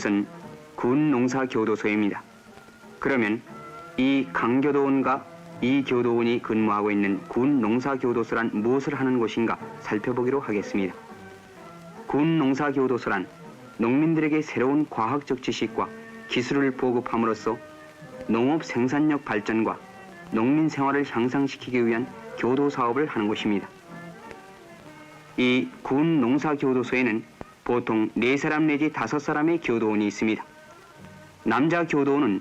이곳은 군 농사 교도소입니다. 그러면 이 강교도원과 이 교도원이 근무하고 있는 군 농사 교도소란 무엇을 하는 곳인가 살펴보기로 하겠습니다. 군 농사 교도소란 농민들에게 새로운 과학적 지식과 기술을 보급함으로써 농업 생산력 발전과 농민 생활을 향상시키기 위한 교도 사업을 하는 곳입니다. 이 군 농사 교도소에는 보통 4사람 내지 5사람의 교도원이 있습니다. 남자 교도원은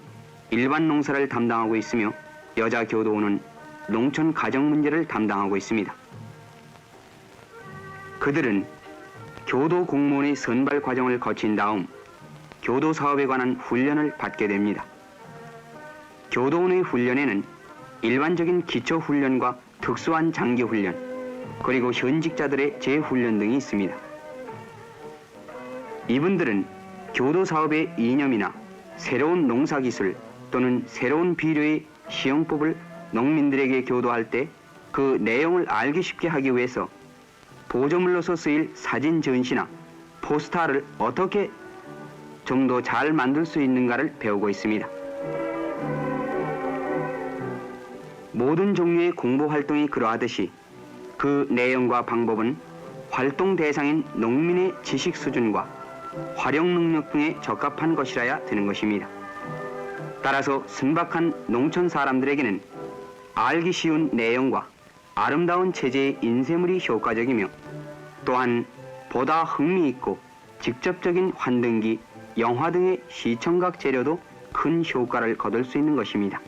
일반 농사를 담당하고 있으며 여자 교도원은 농촌 가정 문제를 담당하고 있습니다. 그들은 교도 공무원의 선발 과정을 거친 다음 교도 사업에 관한 훈련을 받게 됩니다. 교도원의 훈련에는 일반적인 기초 훈련과 특수한 장기 훈련, 그리고 현직자들의 재훈련 등이 있습니다. 이분들은 교도 사업의 이념이나 새로운 농사 기술 또는 새로운 비료의 시용법을 농민들에게 교도할 때 그 내용을 알기 쉽게 하기 위해서 보조물로서 쓰일 사진 전시나 포스터를 어떻게 좀 더 잘 만들 수 있는가를 배우고 있습니다. 모든 종류의 공부 활동이 그러하듯이 그 내용과 방법은 활동 대상인 농민의 지식 수준과 활용 능력 등에 적합한 것이라야 되는 것입니다. 따라서 순박한 농촌 사람들에게는 알기 쉬운 내용과 아름다운 체제의 인쇄물이 효과적이며 또한 보다 흥미있고 직접적인 환등기, 영화 등의 시청각 재료도 큰 효과를 거둘 수 있는 것입니다.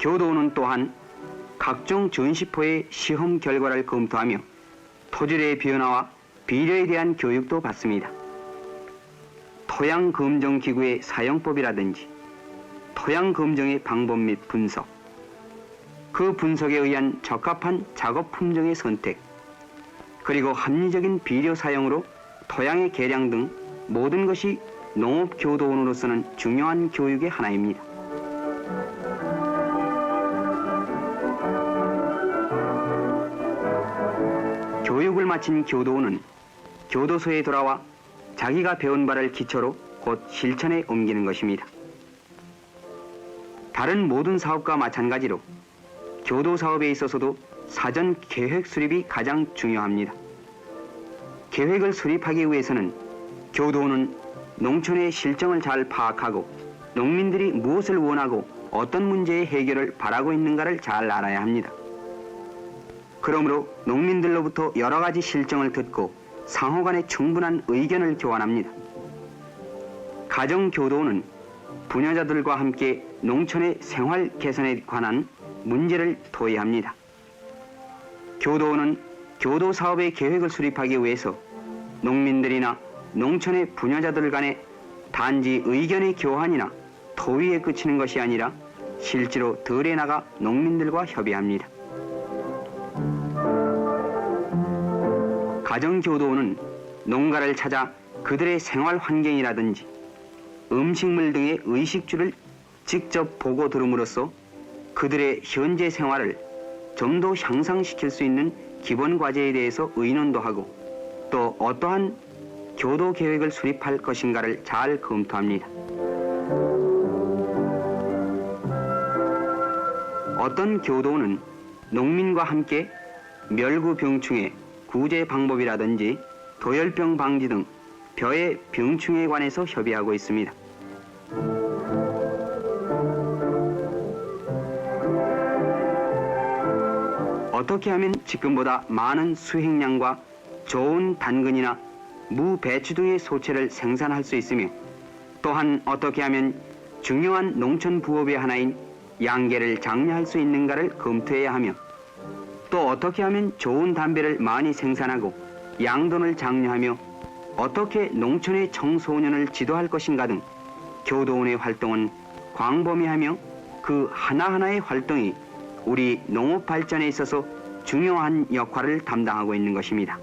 교도는 또한 각종 전시포의 시험 결과를 검토하며 토질의 변화와 비료에 대한 교육도 받습니다. 토양 검정 기구의 사용법이라든지 토양 검정의 방법 및 분석, 그 분석에 의한 적합한 작업 품종의 선택, 그리고 합리적인 비료 사용으로 토양의 개량 등 모든 것이 농업 교도원으로서는 중요한 교육의 하나입니다. 마친 교도원은 교도소에 돌아와 자기가 배운 바를 기초로 곧 실천에 옮기는 것입니다. 다른 모든 사업과 마찬가지로 교도 사업에 있어서도 사전 계획 수립이 가장 중요합니다. 계획을 수립하기 위해서는 교도원은 농촌의 실정을 잘 파악하고 농민들이 무엇을 원하고 어떤 문제의 해결을 바라고 있는가를 잘 알아야 합니다. 그러므로 농민들로부터 여러 가지 실정을 듣고 상호 간에 충분한 의견을 교환합니다. 가정교도는 부녀자들과 함께 농촌의 생활 개선에 관한 문제를 토의합니다. 교도원은 교도 사업의 계획을 수립하기 위해서 농민들이나 농촌의 부녀자들 간에 단지 의견의 교환이나 토의에 그치는 것이 아니라 실제로 덜에 나가 농민들과 협의합니다. 가정교도원은 농가를 찾아 그들의 생활 환경이라든지 음식물 등의 의식주를 직접 보고 들음으로써 그들의 현재 생활을 좀 더 향상시킬 수 있는 기본 과제에 대해서 의논도 하고 또 어떠한 교도 계획을 수립할 것인가를 잘 검토합니다. 어떤 교도는 농민과 함께 멸구병충해 구제 방법이라든지 도열병 방지 등 벼의 병충해에 관해서 협의하고 있습니다. 어떻게 하면 지금보다 많은 수행량과 좋은 단근이나 무, 배추 등의 소채를 생산할 수 있으며 또한 어떻게 하면 중요한 농촌 부업의 하나인 양계를 장려할 수 있는가를 검토해야 하며 또 어떻게 하면 좋은 담배를 많이 생산하고 양돈을 장려하며 어떻게 농촌의 청소년을 지도할 것인가 등 교도원의 활동은 광범위하며 그 하나하나의 활동이 우리 농업 발전에 있어서 중요한 역할을 담당하고 있는 것입니다.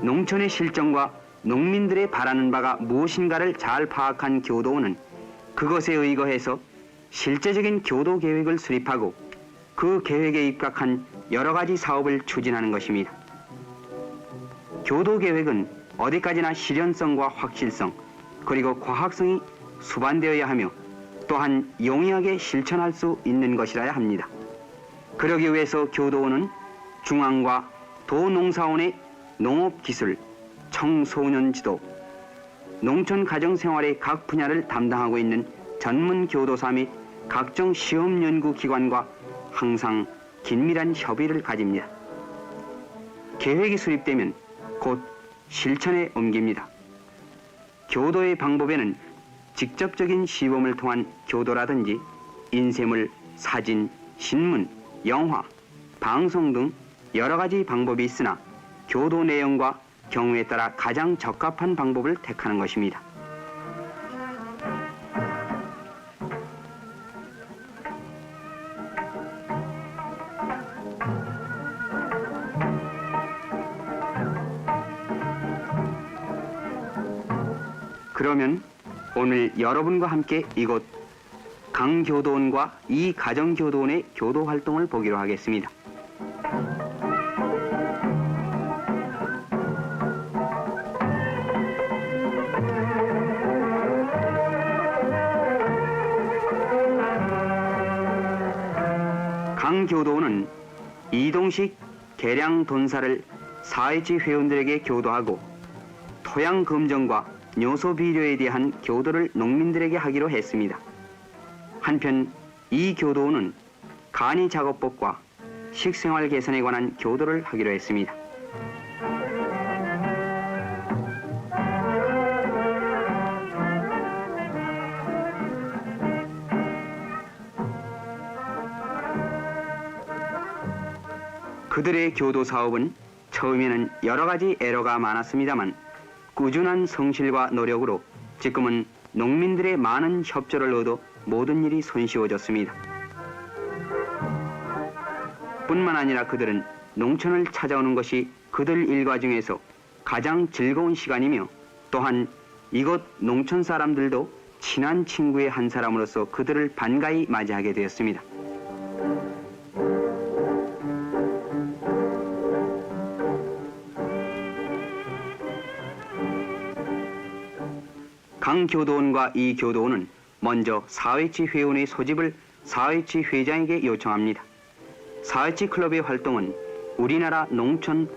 농촌의 실정과 농민들의 바라는 바가 무엇인가를 잘 파악한 교도원은 그것에 의거해서 실제적인 교도 계획을 수립하고 그 계획에 입각한 여러 가지 사업을 추진하는 것입니다. 교도 계획은 어디까지나 실현성과 확실성 그리고 과학성이 수반되어야 하며 또한 용이하게 실천할 수 있는 것이라야 합니다. 그러기 위해서 교도원은 중앙과 도농사원의 농업기술, 청소년 지도, 농촌 가정 생활의 각 분야를 담당하고 있는 전문 교도사 및 각종 시험 연구 기관과 항상 긴밀한 협의를 가집니다. 계획이 수립되면 곧 실천에 옮깁니다. 교도의 방법에는 직접적인 시범을 통한 교도라든지 인쇄물, 사진, 신문, 영화, 방송 등 여러 가지 방법이 있으나 교도 내용과 경우에 따라 가장 적합한 방법을 택하는 것입니다. 그러면 오늘 여러분과 함께 이곳 강교도원과 이 가정교도원의 교도 활동을 보기로 하겠습니다. 계량 돈사를 사회지 회원들에게 교도하고 토양 검정과 뇨소 비료에 대한 교도를 농민들에게 하기로 했습니다. 한편 이 교도원은 간이 작업법과 식생활 개선에 관한 교도를 하기로 했습니다. 그들의 교도 사업은 처음에는 여러 가지 애로가 많았습니다만 꾸준한 성실과 노력으로 지금은 농민들의 많은 협조를 얻어 모든 일이 손쉬워졌습니다. 뿐만 아니라 그들은 농촌을 찾아오는 것이 그들 일과 중에서 가장 즐거운 시간이며 또한 이곳 농촌 사람들도 친한 친구의 한 사람으로서 그들을 반가이 맞이하게 되었습니다. 강 교도원과 이 교도원은 먼저 사회치 회원의 소집을 사회치 회장에게 요청합니다. 사회치 클럽의 활동은 우리나라 농촌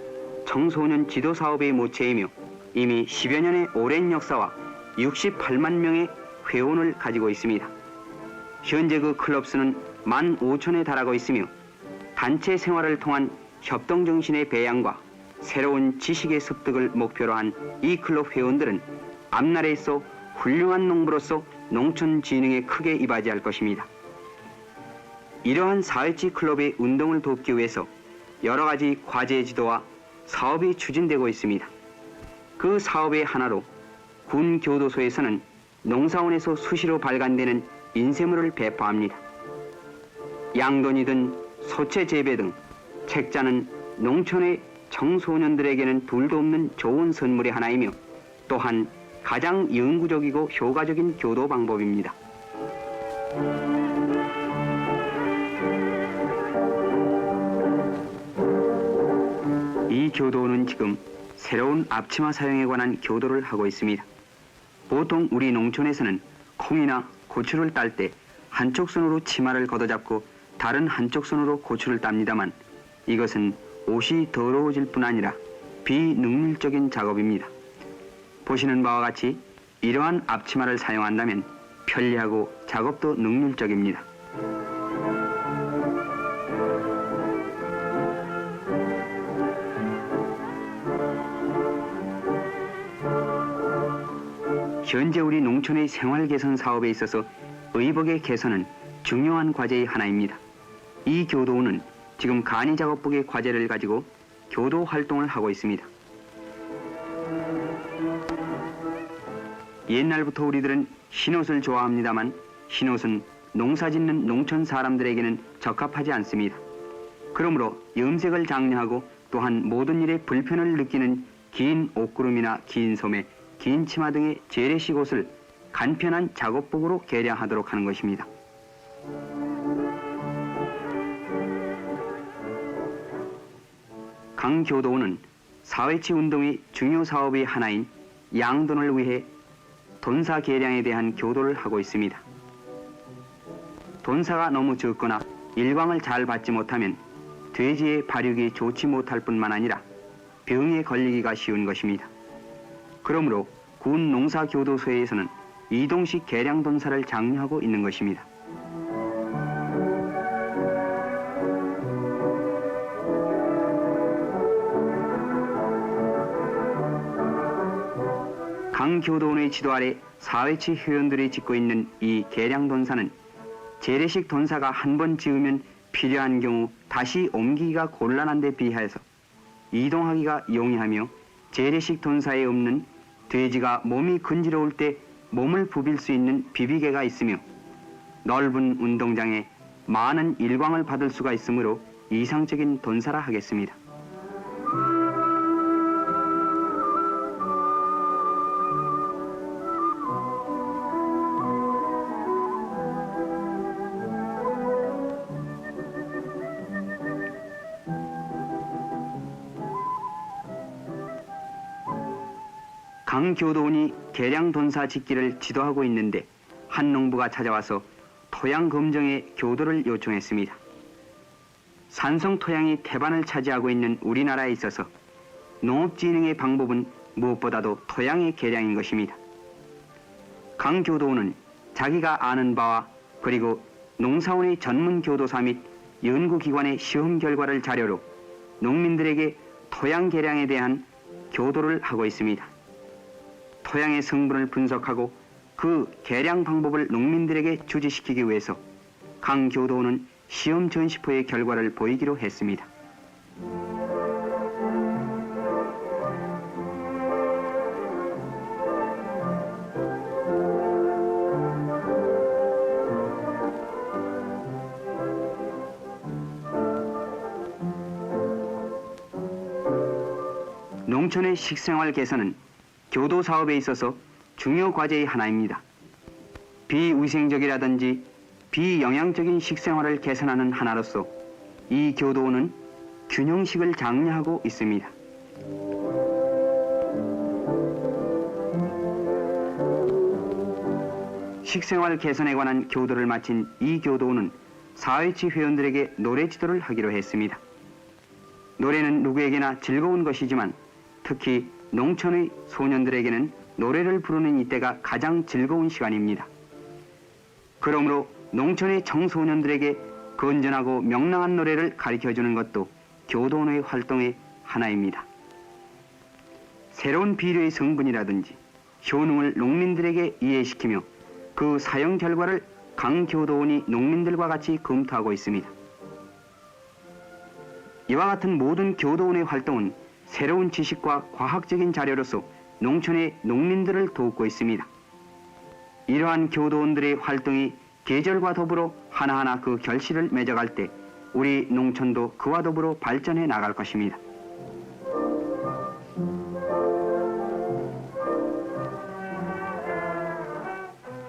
청소년 지도 사업의 모체이며 이미 10여 년의 오랜 역사와 68만 명의 회원을 가지고 있습니다. 현재 그 클럽 수는 1만 5천에 달하고 있으며 단체 생활을 통한 협동 정신의 배양과 새로운 지식의 습득을 목표로 한 이 클럽 회원들은 앞날에서 훌륭한 농부로서 농촌 진흥에 크게 이바지할 것입니다. 이러한 사회치 클럽의 운동을 돕기 위해서 여러 가지 과제 지도와 사업이 추진되고 있습니다. 그 사업의 하나로 군 교도소에서는 농사원에서 수시로 발간되는 인쇄물을 배포합니다. 양돈이든 소채 재배 등 책자는 농촌의 청소년들에게는 둘도 없는 좋은 선물의 하나이며 또한 가장 영구적이고 효과적인 교도 방법입니다. 이 교도는 지금 새로운 앞치마 사용에 관한 교도를 하고 있습니다. 보통 우리 농촌에서는 콩이나 고추를 딸 때 한쪽 손으로 치마를 걷어잡고 다른 한쪽 손으로 고추를 땁니다만 이것은 옷이 더러워질 뿐 아니라 비능률적인 작업입니다. 보시는 바와 같이 이러한 앞치마를 사용한다면 편리하고 작업도 능률적입니다. 현재 우리 농촌의 생활 개선 사업에 있어서 의복의 개선은 중요한 과제의 하나입니다. 이 교도원은 지금 간이 작업복의 과제를 가지고 교도 활동을 하고 있습니다. 옛날부터 우리들은 흰옷을 좋아합니다만 흰옷은 농사 짓는 농촌 사람들에게는 적합하지 않습니다. 그러므로 염색을 장려하고 또한 모든 일에 불편을 느끼는 긴 옷구름이나 긴 소매, 긴 치마 등의 재래식 옷을 간편한 작업복으로 개량하도록 하는 것입니다. 강교도원은 사회치 운동의 중요 사업의 하나인 양돈을 위해 돈사 개량에 대한 교도를 하고 있습니다. 돈사가 너무 적거나 일광을 잘 받지 못하면 돼지의 발육이 좋지 못할 뿐만 아니라 병에 걸리기가 쉬운 것입니다. 그러므로 군 농사교도소에서는 이동식 개량 돈사를 장려하고 있는 것입니다. 강교도원의 지도 아래 사회치 회원들이 짓고 있는 이 개량 돈사는 재래식 돈사가 한 번 지으면 필요한 경우 다시 옮기기가 곤란한 데 비하여서 이동하기가 용이하며 재래식 돈사에 없는 돼지가 몸이 근지러울 때 몸을 부빌 수 있는 비비개가 있으며 넓은 운동장에 많은 일광을 받을 수가 있으므로 이상적인 돈사라 하겠습니다. 강교도원이 개량 돈사 짓기를 지도하고 있는데 한 농부가 찾아와서 토양 검정에 교도를 요청했습니다. 산성 토양이 태반을 차지하고 있는 우리나라에 있어서 농업진흥의 방법은 무엇보다도 토양의 개량인 것입니다. 강 교도원은 자기가 아는 바와 그리고 농사원의 전문 교도사 및 연구기관의 시험 결과를 자료로 농민들에게 토양 개량에 대한 교도를 하고 있습니다. 토양의 성분을 분석하고 그 개량 방법을 농민들에게 주지시키기 위해서 강 교도원은 시험 전시포의 결과를 보이기로 했습니다. 농촌의 식생활 개선은 교도 사업에 있어서 중요 과제의 하나입니다. 비위생적이라든지 비영양적인 식생활을 개선하는 하나로서 이 교도원은 균형식을 장려하고 있습니다. 식생활 개선에 관한 교도를 마친 이 교도원은 사회치 회원들에게 노래 지도를 하기로 했습니다. 노래는 누구에게나 즐거운 것이지만 특히 농촌의 소년들에게는 노래를 부르는 이때가 가장 즐거운 시간입니다. 그러므로 농촌의 청소년들에게 건전하고 명랑한 노래를 가르쳐 주는 것도 교도원의 활동의 하나입니다. 새로운 비료의 성분이라든지 효능을 농민들에게 이해시키며 그 사용 결과를 강교도원이 농민들과 같이 검토하고 있습니다. 이와 같은 모든 교도원의 활동은 새로운 지식과 과학적인 자료로서 농촌의 농민들을 돕고 있습니다. 이러한 교도원들의 활동이 계절과 더불어 하나하나 그 결실을 맺어갈 때 우리 농촌도 그와 더불어 발전해 나갈 것입니다.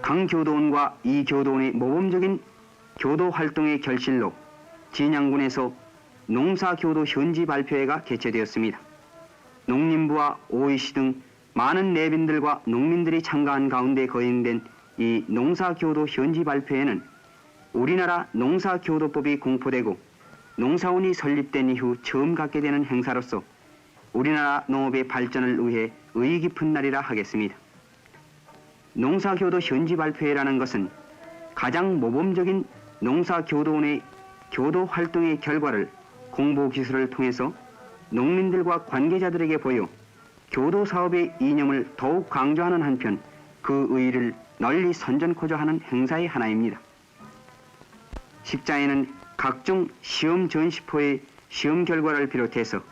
강교도원과 이 교도원의 모범적인 교도 활동의 결실로 진양군에서 농사교도 현지 발표회가 개최되었습니다. 농림부와 OEC 등 많은 내빈들과 농민들이 참가한 가운데 거행된 이 농사교도 현지 발표회는 우리나라 농사교도법이 공포되고 농사원이 설립된 이후 처음 갖게 되는 행사로서 우리나라 농업의 발전을 위해 의의 깊은 날이라 하겠습니다. 농사교도 현지 발표회라는 것은 가장 모범적인 농사교도원의 교도 활동의 결과를 공보 기술을 통해서 농민들과 관계자들에게 보여 교도 사업의 이념을 더욱 강조하는 한편 그 의의를 널리 선전코자 하는 행사의 하나입니다. 십자에는 각종 시험 전시포의 시험 결과를 비롯해서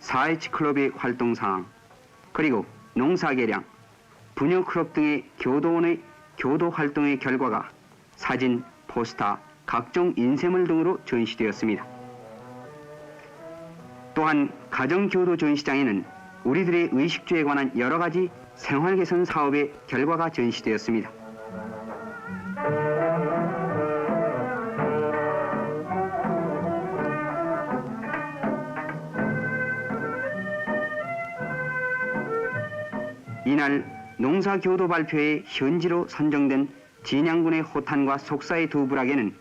사회치 클럽의 활동 사항, 그리고 농사 개량, 부녀클럽 등의 교도원의 교도 활동의 결과가 사진, 포스터, 각종 인쇄물 등으로 전시되었습니다. 또한 가정교도 전시장에는 우리들의 의식주에 관한 여러 가지 생활 개선 사업의 결과가 전시되었습니다. 이날 농사교도 발표에 현지로 선정된 진양군의 호탄과 속사의 두 부락에는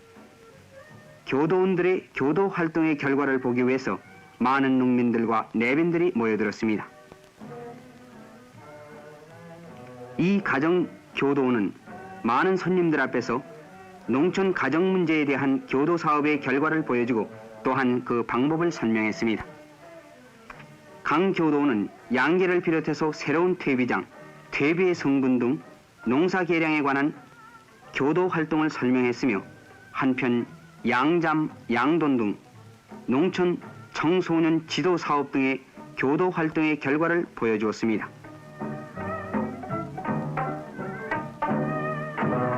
교도원들의 교도 활동의 결과를 보기 위해서 많은 농민들과 내빈들이 모여들었습니다. 이 가정 교도원은 많은 손님들 앞에서 농촌 가정 문제에 대한 교도 사업의 결과를 보여주고 또한 그 방법을 설명했습니다. 강 교도원은 양계를 비롯해서 새로운 퇴비장, 퇴비의 성분 등 농사 개량에 관한 교도 활동을 설명했으며 한편 양잠, 양돈 등 농촌 청소년 지도 사업 등의 교도 활동의 결과를 보여주었습니다.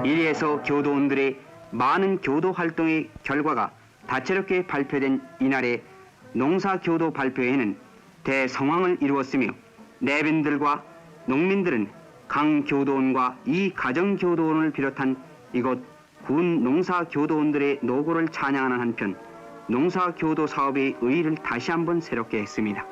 이리에서 교도원들의 많은 교도 활동의 결과가 다채롭게 발표된 이날의 농사교도 발표회는 대성황을 이루었으며 내빈들과 농민들은 강 교도원과 이 가정 교도원을 비롯한 이곳 군 농사 교도원들의 노고를 찬양하는 한편 농사 교도 사업의 의의를 다시 한번 새롭게 했습니다.